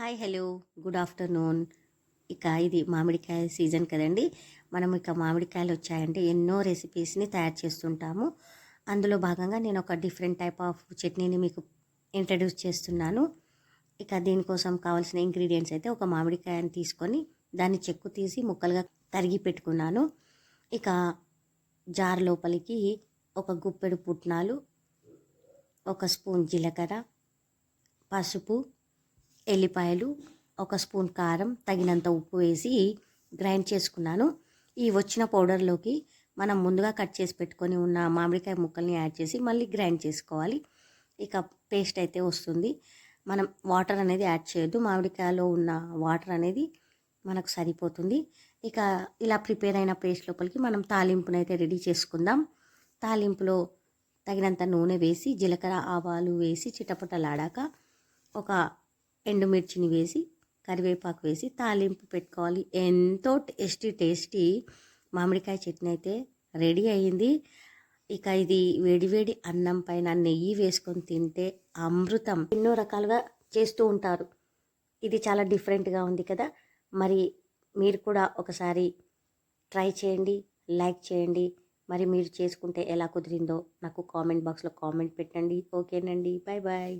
Hi hello. Good afternoon. ఇక ఇది మామిడికాయ సీజన్ కదండి. మనం ఇక మామిడికాయలు వచ్చాయంటే ఎన్నో రెసిపీస్ని తయారు చేస్తుంటాము. అందులో భాగంగా నేను ఒక డిఫరెంట్ టైప్ ఆఫ్ చట్నీని మీకు ఇంట్రడ్యూస్ చేస్తున్నాను. ఇక దీనికోసం కావాల్సిన ఇంగ్రీడియంట్స్ అయితే ఒక మామిడికాయని తీసుకొని దాన్ని చెక్కు తీసి ముక్కలుగా తరిగి పెట్టుకున్నాను. ఇక జార్ లోపలికి ఒక గుప్పెడు పుట్నాలు ఒక స్పూన్ జీలకర్ర పసుపు ఎల్లిపాయలు ఒక స్పూన్ కారం తగినంత ఉప్పు వేసి గ్రైండ్ చేసుకున్నాను. ఈ వచ్చిన పౌడర్లోకి మనం ముందుగా కట్ చేసి పెట్టుకొని ఉన్న మామిడికాయ ముక్కల్ని యాడ్ చేసి మళ్ళీ గ్రైండ్ చేసుకోవాలి. ఇక పేస్ట్ అయితే వస్తుంది. మనం వాటర్ అనేది యాడ్ చేయొద్దు. మామిడికాయలో ఉన్న వాటర్ అనేది మనకు సరిపోతుంది. ఇక ఇలా ప్రిపేర్ అయిన పేస్ట్ లోపలికి మనం తాలింపునైతే రెడీ చేసుకుందాం. తాలింపులో తగినంత నూనె వేసి జీలకర్ర ఆవాలు వేసి చిటపటలాడాక ఒక ఎండుమిర్చిని వేసి కరివేపాకు వేసి తాలింపు పెట్టుకోవాలి. ఎంతో టేస్టీ టేస్టీ మామిడికాయ చట్నీ అయితే రెడీ అయ్యింది ఇక ఇది వేడివేడి అన్నం పైన నెయ్యి వేసుకొని తింటే అమృతం ఎన్నో రకాలుగా చేస్తూ ఉంటారు. ఇది చాలా డిఫరెంట్గా ఉంది కదా. మరి మీరు కూడా ఒకసారి ట్రై చేయండి లైక్ చేయండి. మరి మీరు చేసుకుంటే ఎలా కుదిరిందో నాకు కామెంట్ బాక్స్లో కామెంట్ పెట్టండి. ఓకేనండి. Bye bye